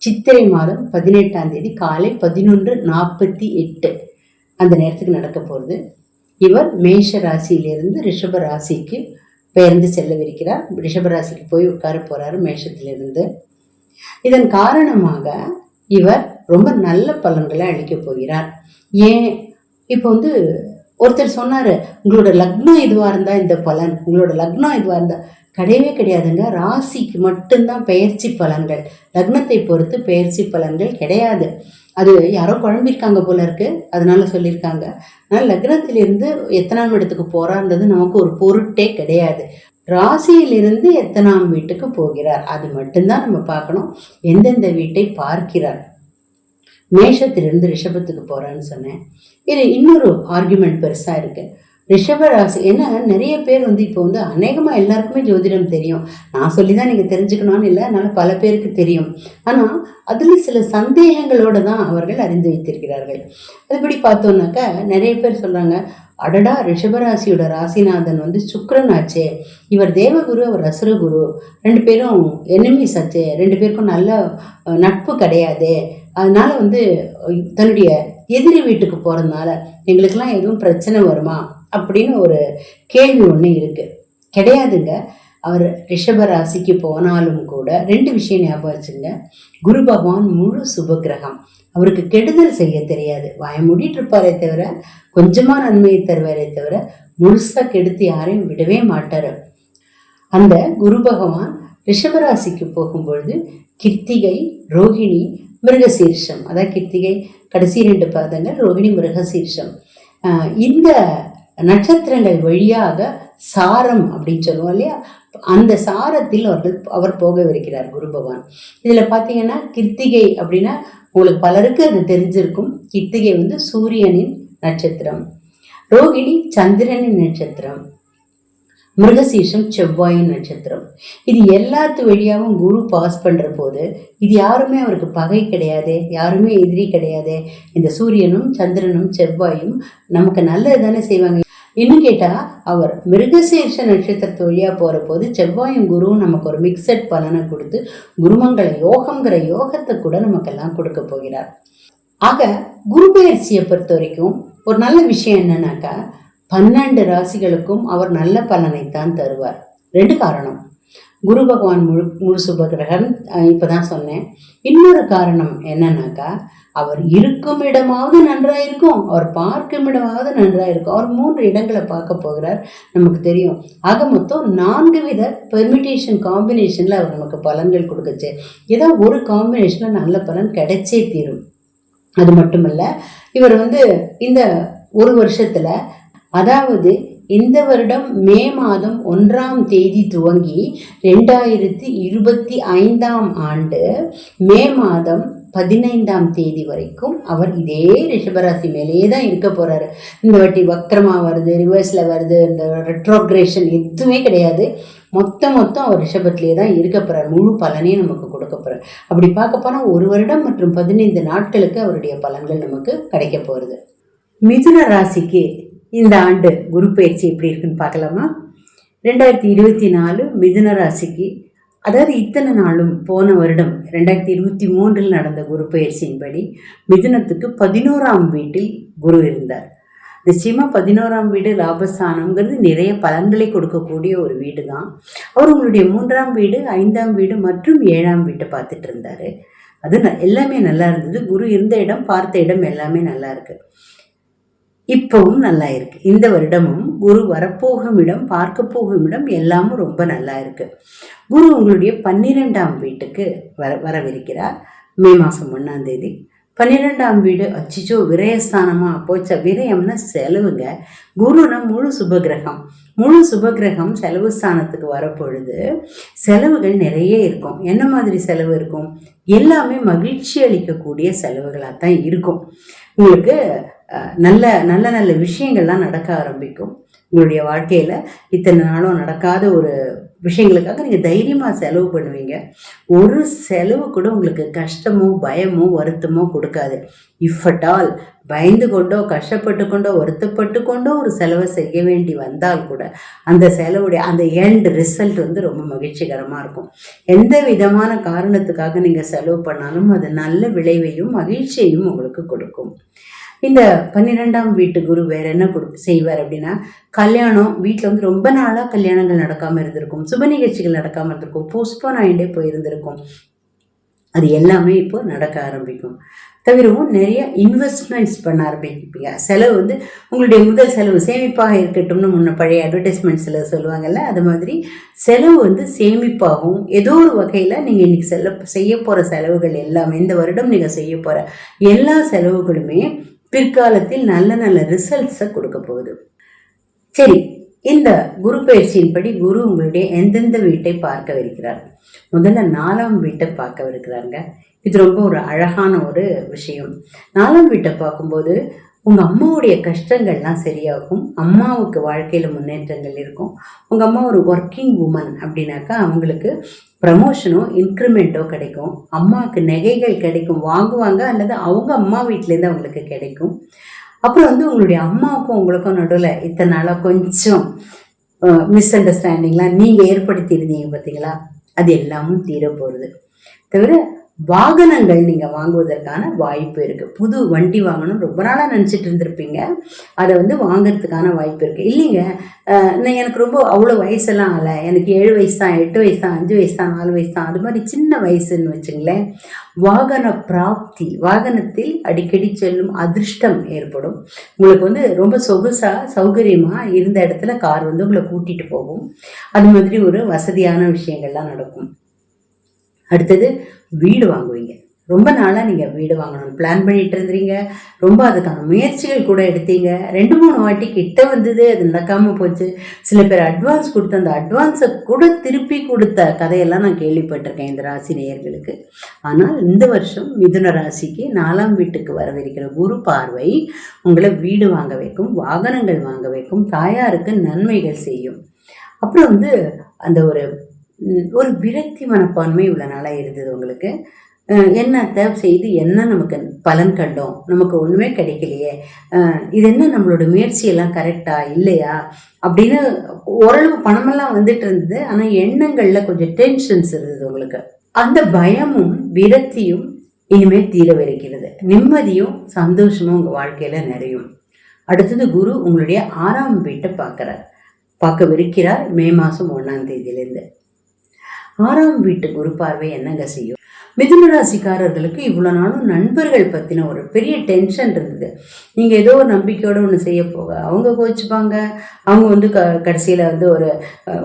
சித்திரை மாதம் பதினெட்டாம் தேதி காலை பதினொன்று நாற்பத்தி எட்டு அந்த நேரத்துக்கு நடக்க போகிறது இவர் மேஷ ராசியிலிருந்து ரிஷப ராசிக்கு பெயர்ந்து செல்லவிருக்கிறார். ரிஷப ராசிக்கு போய் உட்கார போறாரு மேஷத்திலிருந்து. இதன் காரணமாக இவர் ரொம்ப நல்ல பலன்களை அளிக்கப் போகிறார். ஏன்? இப்போ வந்து ஒருத்தர் சொன்னாரு உங்களோட லக்னம் இதுவா இருந்தா இந்த பலன்? உங்களோட லக்னம் இதுவா இருந்தா கிடையவே கிடையாதுங்க. ராசிக்கு மட்டும்தான் பெயர்ச்சி பலன்கள். லக்னத்தை பொறுத்து பெயர்ச்சி பலன்கள் கிடையாது. அது யாரோ குழம்பிருக்காங்க போல இருக்கு. அதனால சொல்லியிருக்காங்க. ஆனால் லக்னத்திலிருந்து எத்தனாம் இடத்துக்கு போறான்றது நமக்கு ஒரு பொருட்டே கிடையாது. ராசியிலிருந்து எத்தனாம் வீட்டுக்கு போகிறார்? அது மட்டும்தான் நம்ம பார்க்கணும். எந்தெந்த வீட்டை பார்க்கிறார்? மேஷத்திலிருந்து ரிஷபத்துக்கு போகிறான்னு சொன்னேன். இது இன்னொரு ஆர்குமெண்ட் பெருசாக இருக்குது ரிஷபராசி ஏன்னா நிறைய பேர் வந்து இப்போ வந்து அநேகமாக எல்லாருக்குமே ஜோதிடம் தெரியும். நான் சொல்லி தான் நீங்கள் தெரிஞ்சுக்கணும்னு இல்லை அதனால் பல பேருக்கு தெரியும். ஆனால் அதில் சில சந்தேகங்களோடு தான் அவர்கள் அறிந்து வைத்திருக்கிறார்கள். அதுபடி பார்த்தோன்னாக்கா நிறைய பேர் சொல்கிறாங்க அடடா ரிஷபராசியோட ராசிநாதன் வந்து சுக்கரன் ஆச்சே. இவர் தேவகுரு அவர் அசுரகுரு. ரெண்டு பேரும் எனிமீஸ் ஆச்சே. ரெண்டு பேருக்கும் நல்ல நட்பு கிடையாது. அதனால் வந்து தன்னுடைய எதிரி வீட்டுக்கு போகிறதுனால எங்களுக்கெல்லாம் எதுவும் பிரச்சனை வருமா? அப்படின்னு ஒரு கேள்வி ஒன்று இருக்கு. கிடையாதுங்க. அவர் ரிஷப ராசிக்கு போனாலும் கூட ரெண்டு விஷயம் ஞாபகம் வச்சுங்க. குரு பகவான் முழு சுபகிரகம். அவருக்கு கெடுதல் செய்ய தெரியாது. வாய மூடிட்டு இருப்பாரே தவிர கொஞ்சமா நன்மையை தருவாரே தவிர முழுசா கெடுத்து யாரையும் விடவே மாட்டாரு. அந்த குரு பகவான் ரிஷபராசிக்கு போகும்பொழுது கிருத்திகை ரோகிணி மிருகசீர்ஷம். அதான் கிருத்திகை கடைசி ரெண்டு பாதங்கள் ரோகிணி மிருகசீர்ஷம். இந்த நட்சத்திரங்கள் வழியாக சாரம் அப்படின்னு சொல்லுவோம் இல்லையா? அந்த சாரத்தில் அவர்கள் அவர் போகவிருக்கிறார் குரு பகவான். இதில் பார்த்தீங்கன்னா கிருத்திகை அப்படின்னா உங்களுக்கு பலருக்கு அது தெரிஞ்சிருக்கும். கிருத்திகை வந்து சூரியனின் நட்சத்திரம். ரோகிணி சந்திரனின் நட்சத்திரம். மிருகசீஷம் செவ்வாயின் நட்சத்திரம். இது எல்லாத்து வழியாகவும் குரு பாஸ் பண்ற போது இது யாருமே அவருக்கு பகை கிடையாது யாருமே எதிரி கிடையாது. இந்த சூரியனும் சந்திரனும் செவ்வாயும் நமக்கு நல்லது தானே செய்வாங்க. இன்னும் கேட்டா அவர் மிருகசீர்ஷ நட்சத்திரத்து வழியா போற போது செவ்வாயும் குருவும் நமக்கு ஒரு மிக்சட் பலனை கொடுத்து குருமங்கள யோகம்ங்கிற யோகத்தை கூட நமக்கெல்லாம் கொடுக்க போகிறார். ஆக குரு பயிற்சியை பொறுத்த வரைக்கும் ஒரு நல்ல விஷயம் என்னன்னாக்கா பன்னெண்டு ராசிகளுக்கும் அவர் நல்ல பலனைத்தான் தருவார். ரெண்டு காரணம். குரு பகவான் முழு முழு சுபகிரகன் அஹ் இப்பதான் சொன்னேன். இன்னொரு காரணம் என்னன்னாக்கா அவர் இருக்கும் இடமாவது நன்றாயிருக்கும் அவர் பார்க்கும் இடமாவது நன்றாயிருக்கும் அவர் மூன்று இடங்களை பார்க்க போகிறார். நமக்கு தெரியும். ஆக மொத்தம் நான்கு வித பெர்மிட்டேஷன் காம்பினேஷன்ல அவர் நமக்கு பலன்கள் கொடுக்குச்சு. ஏதோ ஒரு காம்பினேஷன்ல நல்ல பலன் கிடைச்சே தீரும். அது மட்டுமல்ல இவர் வந்து இந்த ஒரு வருஷத்துல அதாவது இந்த வருடம் மே மாதம் ஒன்றாம் தேதி துவங்கி ரெண்டாயிரத்தி இருபத்தி ஐந்தாம் ஆண்டு மே மாதம் பதினைந்தாம் தேதி வரைக்கும் அவர் இதே ரிஷபராசி மேலேயே தான் இருக்க போறாரு. இந்த வாட்டி வக்ரமாக வருது ரிவர்ஸில் வருது இந்த ரெட்ரோக்ரேஷன் எதுவுமே கிடையாது. மொத்த மொத்தம் அவர் ரிஷபத்திலே தான் இருக்க போகிறார் முழு பலனையும் நமக்கு கொடுக்க போகிறார் அப்படி பார்க்க போனால் ஒரு வருடம் மற்றும் பதினைந்து நாட்களுக்கு அவருடைய பலன்கள் நமக்கு கிடைக்க போகிறது மிதுன ராசிக்கு இந்த ஆண்டு குரு பயிற்சி எப்படி இருக்குன்னு பார்க்கலாமா? ரெண்டாயிரத்தி இருபத்தி நாலு மிதுன ராசிக்கு அதாவது இத்தனை நாளும் போன வருடம் ரெண்டாயிரத்தி இருபத்தி மூன்றில் நடந்த குரு பயிற்சியின்படி மிதுனத்துக்கு பதினோராம் வீட்டில் குரு இருந்தார். நிச்சயமா பதினோராம் வீடு லாபஸ்தானம்ங்கிறது நிறைய பலன்களை கொடுக்கக்கூடிய ஒரு வீடு தான் அவர் உங்களுடைய மூன்றாம் வீடு ஐந்தாம் வீடு மற்றும் ஏழாம் வீட்டை பார்த்துட்டு இருந்தாரு. அது ந- எல்லாமே நல்லா இருந்தது. குரு இருந்த இடம் பார்த்த இடம் எல்லாமே நல்லா இருக்கு. இப்பவும் நல்லா இருக்கு. இந்த வருடமும் குரு வரப்போகும் இடம் பார்க்க போகும் இடம் எல்லாமும் ரொம்ப நல்லா இருக்கு. குரு உங்களுடைய பன்னிரெண்டாம் வீட்டுக்கு வர வரவிருக்கிறார். மே மாதம் ஒன்றாம் தேதி. பன்னிரெண்டாம் வீடு அச்சிச்சோ விரயஸ்தானமா போச்ச? விரயம்னா செலவுங்க. குருனா முழு சுபகிரகம். முழு சுபகிரகம் செலவு ஸ்தானத்துக்கு வரப்பொழுது செலவுகள் நிறைய இருக்கும். என்ன மாதிரி செலவு இருக்கும்? எல்லாமே மகிழ்ச்சி அளிக்கக்கூடிய செலவுகளாக தான் இருக்கும். உங்களுக்கு நல்ல நல்ல நல்ல விஷயங்கள்லாம் நடக்க ஆரம்பிக்கும் உங்களுடைய வாழ்க்கையில். இத்தனை நாளும் நடக்காத ஒரு விஷயங்களுக்காக நீங்கள் தைரியமாக செலவு பண்ணுவீங்க. ஒரு செலவு கூட உங்களுக்கு கஷ்டமோ பயமோ வருத்தமோ கொடுக்காது. இஃப் அட் ஆல் பயந்து கொண்டோ கஷ்டப்பட்டு கொண்டோ வருத்தப்பட்டு கொண்டோ ஒரு செலவை செய்ய வேண்டி வந்தால் கூட அந்த செலவுடைய அந்த எண்ட் ரிசல்ட் வந்து ரொம்ப மகிழ்ச்சிகரமாக இருக்கும். எந்த விதமான காரணத்துக்காக நீங்கள் செலவு பண்ணாலும் அது நல்ல விளைவையும் மகிழ்ச்சியையும் உங்களுக்கு கொடுக்கும். இந்த பன்னிரெண்டாம் வீட்டு குரு வேற என்ன கொடு செய்வார் அப்படின்னா கல்யாணம் வீட்டில் வந்து ரொம்ப நாளாக கல்யாணங்கள் நடக்காமல் இருந்திருக்கும் சுப நிகழ்ச்சிகள் நடக்காமல் இருந்திருக்கும் போஸ்ட்போன் ஆகிட்டே போயிருந்திருக்கும். அது எல்லாமே இப்போ நடக்க ஆரம்பிக்கும். தவிரவும் நிறைய இன்வெஸ்ட்மெண்ட்ஸ் பண்ண ஆரம்பிப்பீங்க. செலவு வந்து உங்களுடைய முதல் செலவு சேமிப்பாக இருக்கட்டும்னு முன்ன பழைய அட்வர்டைஸ்மெண்ட்ஸில் சொல்லுவாங்கல்ல அது மாதிரி செலவு வந்து சேமிப்பாகவும் ஏதோ ஒரு வகையில் நீங்கள் இன்றைக்கி செல்ல செய்ய போகிற செலவுகள் எல்லாமே இந்த வருடம் நீங்கள் செய்ய போகிற எல்லா செலவுகளுமே பிற்காலத்தில் நல்ல நல்ல ரிசல்ட்ஸை கொடுக்க போகுது. சரி இந்த குரு பயிற்சியின்படி குரு உங்களுடைய எந்தெந்த வீட்டை பார்க்கவிருக்கிறார்? முதல்ல நாலாம் வீட்டை பார்க்கவிருக்கிறாங்க இது ரொம்ப ஒரு அழகான ஒரு விஷயம். நாலாம் வீட்டை பார்க்கும்போது உங்கள் அம்மாவுடைய கஷ்டங்கள்லாம் சரியாகும். அம்மாவுக்கு வாழ்க்கையில் முன்னேற்றங்கள் இருக்கும். உங்கள் அம்மா ஒரு ஒர்க்கிங் உமன் அப்படின்னாக்கா அவங்களுக்கு ப்ரமோஷனோ இன்க்ரிமெண்ட்டோ கிடைக்கும். அம்மாவுக்கு நகைகள் கிடைக்கும். வாங்குவாங்க அல்லது அவங்க அம்மா வீட்டிலேருந்து அவங்களுக்கு கிடைக்கும். அப்புறம் வந்து உங்களுடைய அம்மாவுக்கும் உங்களுக்கும் நடுவில் இத்தனை நாளாக கொஞ்சம் மிஸ் அண்டர்ஸ்டாண்டிங்லாம் நீங்கள் ஏற்படுத்தியிருந்தீங்க பார்த்தீங்களா? அது எல்லாமும் தீரப்போகிறது தவிர வாகனங்கள் நீங்கள் வாங்குவதற்கான வாய்ப்பு இருக்குது புது வண்டி வாங்கணும் ரொம்ப நாளாக நினச்சிட்டு இருந்திருப்பீங்க. அதை வந்து வாங்கிறதுக்கான வாய்ப்பு இருக்குது இல்லைங்க நான் எனக்கு ரொம்ப அவ்வளோ வயசெல்லாம் ஆகலை. எனக்கு ஏழு வயசு தான் எட்டு வயசு தான் அஞ்சு வயசு தான் நாலு வயசு தான். அது மாதிரி சின்ன வயசுன்னு வச்சுங்களேன். வாகன பிராப்தி வாகனத்தில் அடிக்கடி செல்லும் அதிர்ஷ்டம் ஏற்படும். உங்களுக்கு வந்து ரொம்ப சொகுசாக சௌகரியமாக இருந்த இடத்துல கார் வந்து உங்களை கூட்டிகிட்டு போகும். அது மாதிரி ஒரு வசதியான விஷயங்கள்லாம் நடக்கும். அடுத்தது வீடு வாங்குவீங்க. ரொம்ப நாளாக நீங்கள் வீடு வாங்கணும்னு பிளான் பண்ணிகிட்டு இருந்தீங்க. ரொம்ப அதுக்கான முயற்சிகள் கூட எடுத்தீங்க. ரெண்டு மூணு வாட்டி கிட்ட வந்தது அது நடக்காமல் போச்சு. சில பேர் அட்வான்ஸ் கொடுத்த அந்த அட்வான்ஸை கூட திருப்பி கொடுத்த கதையெல்லாம் நான் கேள்விப்பட்டிருக்கேன் இந்த ராசி நேயர்களுக்கு. ஆனால் இந்த வருஷம் மிதுன ராசிக்கு நாலாம் வீட்டுக்கு வரவிருக்கிற குரு பார்வை உங்களை வீடு வாங்க வைக்கும் வாகனங்கள் வாங்க வைக்கும் தாயாருக்கு நன்மைகள் செய்யும். அப்புறம் வந்து அந்த ஒரு ஒரு விரக்தி மனப்பான்மை இவ்வளோ நாளாக இருந்தது உங்களுக்கு. அஹ், என்னத்தை செய்து என்ன நமக்கு பலன் கண்டோம்? நமக்கு ஒன்றுமே கிடைக்கலையே. இது என்ன நம்மளோட முயற்சியெல்லாம் கரெக்டா இல்லையா? அப்படின்னு ஓரளவு பணமெல்லாம் வந்துட்டு இருந்தது. ஆனால் எண்ணங்களில் கொஞ்சம் டென்ஷன்ஸ் இருந்தது உங்களுக்கு. அந்த பயமும் விரக்தியும் இனிமேல் தீரவிருக்கிறது நிம்மதியும் சந்தோஷமும் உங்கள் வாழ்க்கையில் நிறையும். அடுத்தது குரு உங்களுடைய ஆறாம் வீட்டை பார்க்குறார். பார்க்கவிருக்கிறார் மே மாதம் ஒன்றாம் தேதியிலேருந்து. ஆறாம் வீட்டு குரு பார்வை என்னங்க செய்யும்? மிதுன ராசிக்காரர்களுக்கு இவ்வளோ நாளும் நண்பர்கள் பற்றின ஒரு பெரிய டென்ஷன் இருந்தது. நீங்கள் ஏதோ ஒரு நம்பிக்கையோடு ஒன்று செய்ய போக அவங்க கோச்சுப்பாங்க. அவங்க வந்து க கடைசியில் வந்து ஒரு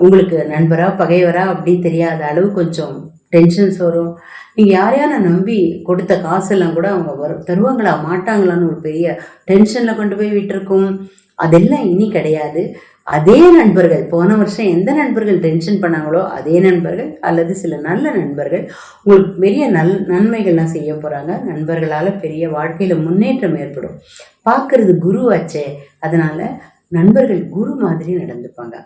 உங்களுக்கு நண்பரா பகைவரா அப்படின்னு தெரியாத அளவு கொஞ்சம் டென்ஷன்ஸ் வரும். நீங்கள் யாரையான நம்பி கொடுத்த காசெல்லாம் கூட அவங்க வரும் தருவாங்களா மாட்டாங்களான்னு ஒரு பெரிய டென்ஷனில் கொண்டு போய் விட்டுருக்கும். அதெல்லாம் இனி கிடையாது. அதே நண்பர்கள் போன வருஷம் எந்த நண்பர்கள் டென்ஷன் பண்ணாங்களோ அதே நண்பர்கள் அல்லது சில நல்ல நண்பர்கள் உங்களுக்கு பெரிய நல் நன்மைகள்லாம் செய்ய போகிறாங்க நண்பர்களால் பெரிய வாழ்க்கையில் முன்னேற்றம் ஏற்படும். பார்க்கறது குருவாச்சே அதனால் நண்பர்கள் குரு மாதிரி நடந்துப்பாங்க.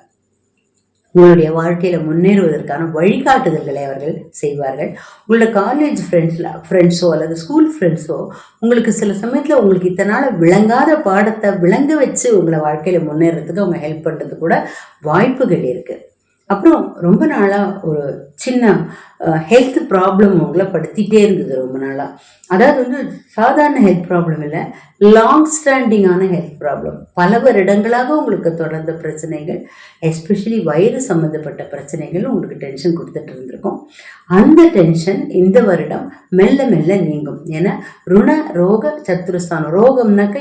உங்களுடைய வாழ்க்கையில் முன்னேறுவதற்கான வழிகாட்டுதல்களை அவர்கள் செய்வார்கள். உங்களோட காலேஜ் ஃப்ரெண்ட்ஸில் ஃப்ரெண்ட்ஸோ அல்லது ஸ்கூல் ஃப்ரெண்ட்ஸோ உங்களுக்கு சில சமயத்தில் உங்களுக்கு இத்தனை நாள் விளங்காத பாடத்தை விளங்க வச்சு உங்களை வாழ்க்கையில் முன்னேறதுக்கு அவங்க ஹெல்ப் பண்ணுறது கூட வாய்ப்புகள் இருக்குது அப்புறம் ரொம்ப நாளாக ஒரு சின்ன ஹெல்த் ப்ராப்ளம் உங்களை படுத்திட்டே இருந்தது ரொம்ப நாளாக அதாவது வந்து சாதாரண ஹெல்த் ப்ராப்ளம் இல்லை லாங் ஸ்டாண்டிங்கான ஹெல்த் ப்ராப்ளம் பல வருடங்களாக உங்களுக்கு தொடர்ந்த பிரச்சனைகள் எஸ்பெஷலி வயிறு சம்மந்தப்பட்ட பிரச்சனைகள் உங்களுக்கு டென்ஷன் கொடுத்துட்டு இருந்திருக்கும். அந்த டென்ஷன் இந்த வருடம் மெல்ல மெல்ல நீங்கும். ஏன்னா ருண ரோக சத்துருஸ்தானம் ரோகம்னாக்க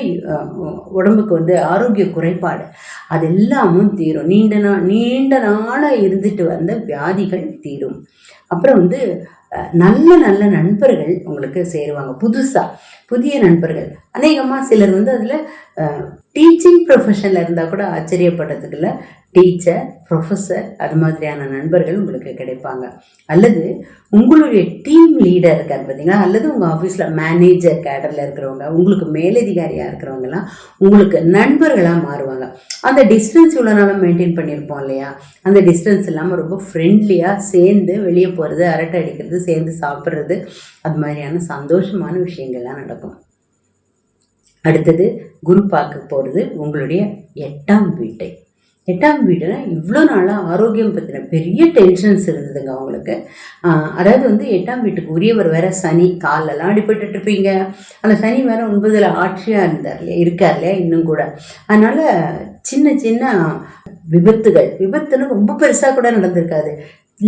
உடம்புக்கு வந்து ஆரோக்கிய குறைபாடு. அது எல்லாமும் தீரும். நீண்ட நாள் நீண்ட நாளாக இருந்துட்டு வந்த வியாதிகள் தீரும். அப்புறம் வந்து அஹ், நல்ல நல்ல நண்பர்கள் உங்களுக்கு சேருவாங்க. புதுசாக புதிய நண்பர்கள். அநேகமாக சிலர் வந்து அதில் டீச்சிங் ப்ரொஃபஷனில் இருந்தால் கூட ஆச்சரியப்படுறதுக்கு டீச்சர் ப்ரொஃபஸர் அது மாதிரியான நண்பர்கள் உங்களுக்கு கிடைப்பாங்க. அல்லது உங்களுடைய டீம் லீடர் இருக்கார் பார்த்தீங்களா? அல்லது உங்கள் ஆஃபீஸில் மேனேஜர் கேடரில் இருக்கிறவங்க உங்களுக்கு மேலதிகாரியாக இருக்கிறவங்கலாம் உங்களுக்கு நண்பர்களாக மாறுவாங்க. அந்த டிஸ்டன்ஸ் இவ்வளோ நாளும் மெயின்டைன் பண்ணியிருப்போம் இல்லையா? அந்த டிஸ்டன்ஸ் இல்லாமல் ரொம்ப ஃப்ரெண்ட்லியாக சேர்ந்து வெளியே போகிறது அரட்டை அடிக்கிறது சேர்ந்து சாப்பிட்றது அது மாதிரியான சந்தோஷமான விஷயங்கள்லாம் நடக்கும். அடுத்தது குரு பார்க்க போகிறது உங்களுடைய எட்டாம் வீட்டை. எட்டாம் வீடுனா இவ்வளோ நாளாக ஆரோக்கியம் பற்றின பெரிய டென்ஷன்ஸ் இருந்ததுங்க அவங்களுக்கு. அதாவது வந்து எட்டாம் வீட்டுக்கு உரியவர் வேற சனி காலெல்லாம் அடிபட்டுட்டு இருப்பீங்க. அந்த சனி வேற ஒன்பதில் ஆட்சியாக இருந்தார் இல்லையா இருக்கார் இல்லையா இன்னும் கூட. அதனால் சின்ன சின்ன விபத்துகள் விபத்துன்னு ரொம்ப பெருசாக கூட நடந்திருக்காது.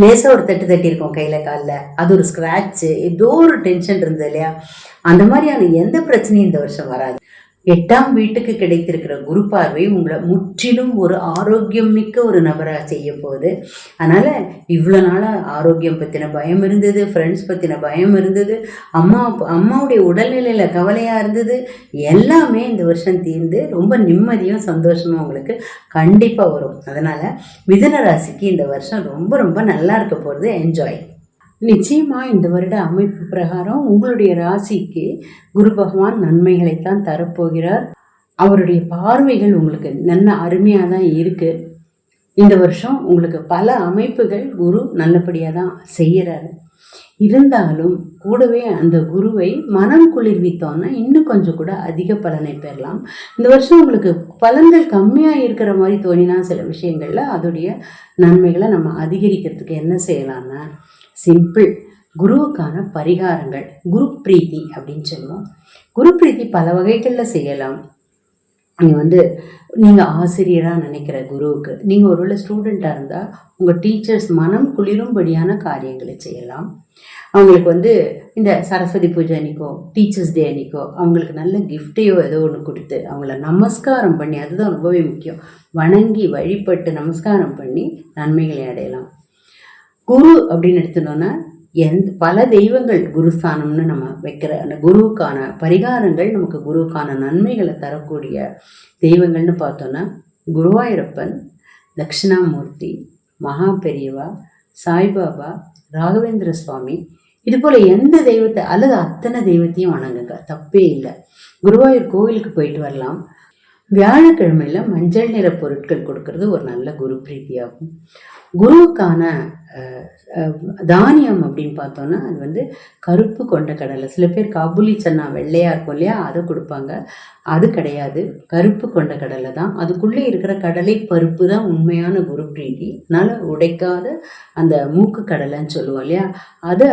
லேசாக ஒரு தட்டு தட்டியிருக்கோம் கையில் காலில். அது ஒரு ஸ்க்ராட்சு ஏதோ ஒரு டென்ஷன் இருந்தது இல்லையா? அந்த மாதிரியான எந்த பிரச்சனையும் இந்த வருஷம் வராது. எட்டாம் வீட்டுக்கு கிடைத்திருக்கிற குரு பார்வை உங்களை முற்றிலும் ஒரு ஆரோக்கியம் மிக்க ஒரு நபராக செய்ய போகுது. அதனால் இவ்வளோ நாளாக ஆரோக்கியம் பற்றின பயம் இருந்தது ஃப்ரெண்ட்ஸ் பற்றின பயம் இருந்தது அம்மா அம்மாவுடைய உடல்நிலையில் கவலையாக இருந்தது. எல்லாமே இந்த வருஷம் தீர்ந்து ரொம்ப நிம்மதியும் சந்தோஷமும் உங்களுக்கு கண்டிப்பாக வரும். அதனால் மிதுன ராசிக்கு இந்த வருஷம் ரொம்ப ரொம்ப நல்லா இருக்க போகிறது என்ஜாய் நிச்சயமாக இந்த வருட அமைப்பு பிரகாரம் உங்களுடைய ராசிக்கு குரு பகவான் நன்மைகளைத்தான் தரப்போகிறார். அவருடைய பார்வைகள் உங்களுக்கு நல்ல அருமையாக தான் இருக்குது இந்த வருஷம் உங்களுக்கு பல அமைப்புகள் குரு நல்லபடியாக தான் செய்கிறாரு இருந்தாலும் கூடவே அந்த குருவை மனம் குளிர்வித்தோன்னா இன்னும் கொஞ்சம் கூட அதிக பலனை பெறலாம். இந்த வருஷம் உங்களுக்கு பலன்கள் கம்மியாக இருக்கிற மாதிரி தோணினா சில விஷயங்களில் அதோடைய நன்மைகளை நம்ம அதிகரிக்கிறதுக்கு என்ன செய்யலாம்னா சிம்பிள் குருவுக்கான பரிகாரங்கள். குரு பிரீத்தி அப்படின்னு சொல்லுவோம். குரு பிரீத்தி பல வகைகளில் செய்யலாம். நீங்கள் வந்து நீங்கள் ஆசிரியராக நினைக்கிற குருவுக்கு நீங்கள் ஒருவேளை ஸ்டூடெண்ட்டாக இருந்தால் உங்கள் டீச்சர்ஸ் மனம் குளிரும்படியான காரியங்களை செய்யலாம். அவங்களுக்கு வந்து இந்த சரஸ்வதி பூஜை அன்னைக்கோ டீச்சர்ஸ் டே அன்னைக்கோ அவங்களுக்கு நல்ல கிஃப்டையோ ஏதோ ஒன்று கொடுத்து அவங்கள நமஸ்காரம் பண்ணி அதுதான் ரொம்பவே முக்கியம். வணங்கி வழிபட்டு நமஸ்காரம் பண்ணி நன்மைகளை அடையலாம். குரு அப்படின்னு எடுத்துனோன்னா எந்த பல தெய்வங்கள் குருஸ்தானம்னு நம்ம வைக்கிற அந்த குருவுக்கான பரிகாரங்கள் நமக்கு குருவுக்கான நன்மைகளை தரக்கூடிய தெய்வங்கள்னு பார்த்தோன்னா குருவாயூரப்பன் தட்சிணாமூர்த்தி மகா பெரியவா சாய்பாபா ராகவேந்திர சுவாமி. இது போல் எந்த தெய்வத்தை அல்லது அத்தனை தெய்வத்தையும் வணங்குங்க. தப்பே இல்லை. குருவாயூர் கோவிலுக்கு போயிட்டு வரலாம். வியாழக்கிழமையில் மஞ்சள் நிற பொருட்கள் கொடுக்கறது ஒரு நல்ல குரு பிரீத்தியாகும். குருவுக்கான தானியம் அப்படின்னு பார்த்தோன்னா அது வந்து கருப்பு கொண்ட கடலை. சில பேர் காபூலி சன்னா வெள்ளையாக இருக்கும் இல்லையா அதை கொடுப்பாங்க. அது கிடையாது. கருப்பு கொண்ட கடலை தான். அதுக்குள்ளே இருக்கிற கடலை பருப்பு தான் உண்மையான குரு பிரீதி அதனால் உடைக்காத அந்த மூக்கு கடலைன்னு சொல்லுவோம் இல்லையா அதை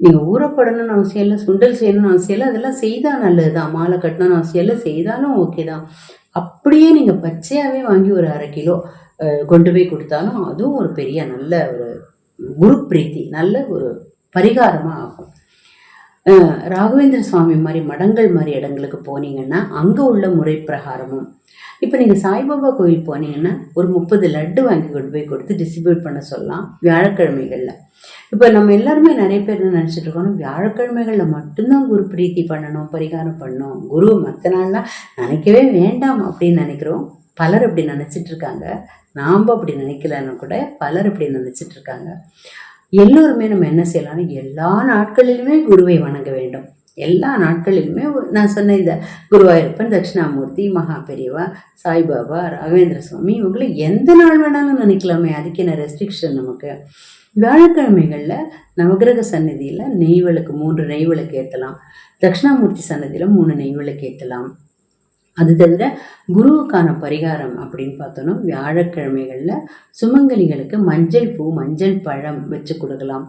நீங்கள் ஊறப்படணும்னு அவசியம் இல்லை சுண்டல் செய்யணும்னு அவசியம் இல்லை. அதெல்லாம் செய்தால் நல்லது தான் மாலை கட்டணும்னு அவசியம் இல்லை. செய்தாலும் ஓகே தான். அப்படியே நீங்கள் பச்சையாகவே வாங்கி ஒரு அரை கிலோ கொண்டு போய் கொடுத்தாலும் அதுவும் ஒரு பெரிய நல்ல ஒரு குரு பிரீத்தி நல்ல ஒரு பரிகாரமாக ஆகும். ராகவேந்திர சுவாமி மாதிரி மடங்கள் மாதிரி இடங்களுக்கு போனீங்கன்னா அங்கே உள்ள முறை பிரகாரமும் இப்போ நீங்கள் சாய்பாபா கோயில் போனீங்கன்னா ஒரு முப்பது லட்டு வாங்கி கொண்டு போய் கொடுத்து டிஸ்ட்ரிபியூட் பண்ண சொல்லலாம் வியாழக்கிழமைகளில். இப்போ நம்ம எல்லாருமே நிறைய பேர் என்ன நினச்சிட்டு இருக்கோம் வியாழக்கிழமைகளில் மட்டும்தான் குரு பிரீத்தி பண்ணணும் பரிகாரம் பண்ணணும். குரு மற்ற நாள்லாம் நினைக்கவே வேண்டாம் அப்படின்னு நினைக்கிறோம். பலர் அப்படி நினச்சிட்டு இருக்காங்க. நாம் அப்படி நினைக்கலன்னு கூட பலர் அப்படி நினச்சிட்டு இருக்காங்க. எல்லோருமே நம்ம என்ன செய்யலாம்னு எல்லா நாட்களிலுமே குருவை வணங்க வேண்டும். எல்லா நாட்களிலுமே நான் சொன்ன இந்த குருவாயூரப்பன் தட்சிணாமூர்த்தி மகா பெரியவா சாய்பாபா ராகவேந்திர சுவாமி இவங்களை எந்த நாள் வேணாலும் நினைக்கலாமே. அதுக்கு என்ன ரெஸ்ட்ரிக்ஷன் நமக்கு? வியாழக்கிழமைகளில் நவகிரக சன்னதியில் நெய் விளக்கு மூன்று நெய் விளக்கு ஏற்றலாம் தட்சிணாமூர்த்தி சன்னதியில் மூணு நெய் விளக்கு ஏற்றலாம் அது தவிர குருவுக்கான பரிகாரம் அப்படின்னு பார்த்தோன்னா வியாழக்கிழமைகளில் சுமங்கலிகளுக்கு மஞ்சள் பூ மஞ்சள் பழம் வச்சு கொடுக்கலாம்.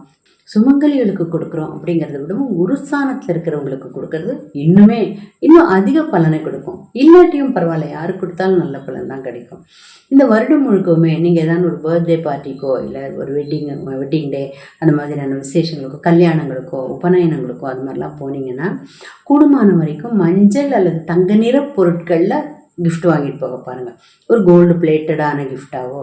சுமங்கலிகளுக்கு கொடுக்குறோம் அப்படிங்கிறத விடவும் உருசானத்தில் இருக்கிறவங்களுக்கு கொடுக்கறது இன்னுமே இன்னும் அதிக பலனை கொடுக்கும். இல்லாட்டியும் பரவாயில்ல யாரு கொடுத்தாலும் நல்ல பலன் தான் கிடைக்கும். இந்த வருடம் முழுக்கவுமே நீங்கள் ஏதாவது ஒரு பர்த்டே பார்ட்டிக்கோ இல்லை ஒரு வெட்டிங் வெட்டிங் டே அந்த மாதிரியான விசேஷங்களுக்கோ கல்யாணங்களுக்கோ உபநயனங்களுக்கோ அது மாதிரிலாம் போனீங்கன்னா கூடுமான வரைக்கும் மஞ்சள் அல்லது தங்க நிற பொருட்களில் கிஃப்ட் வாங்கிட்டு போக பாருங்கள் ஒரு கோல்டு பிளேட்டடான கிஃப்டாவோ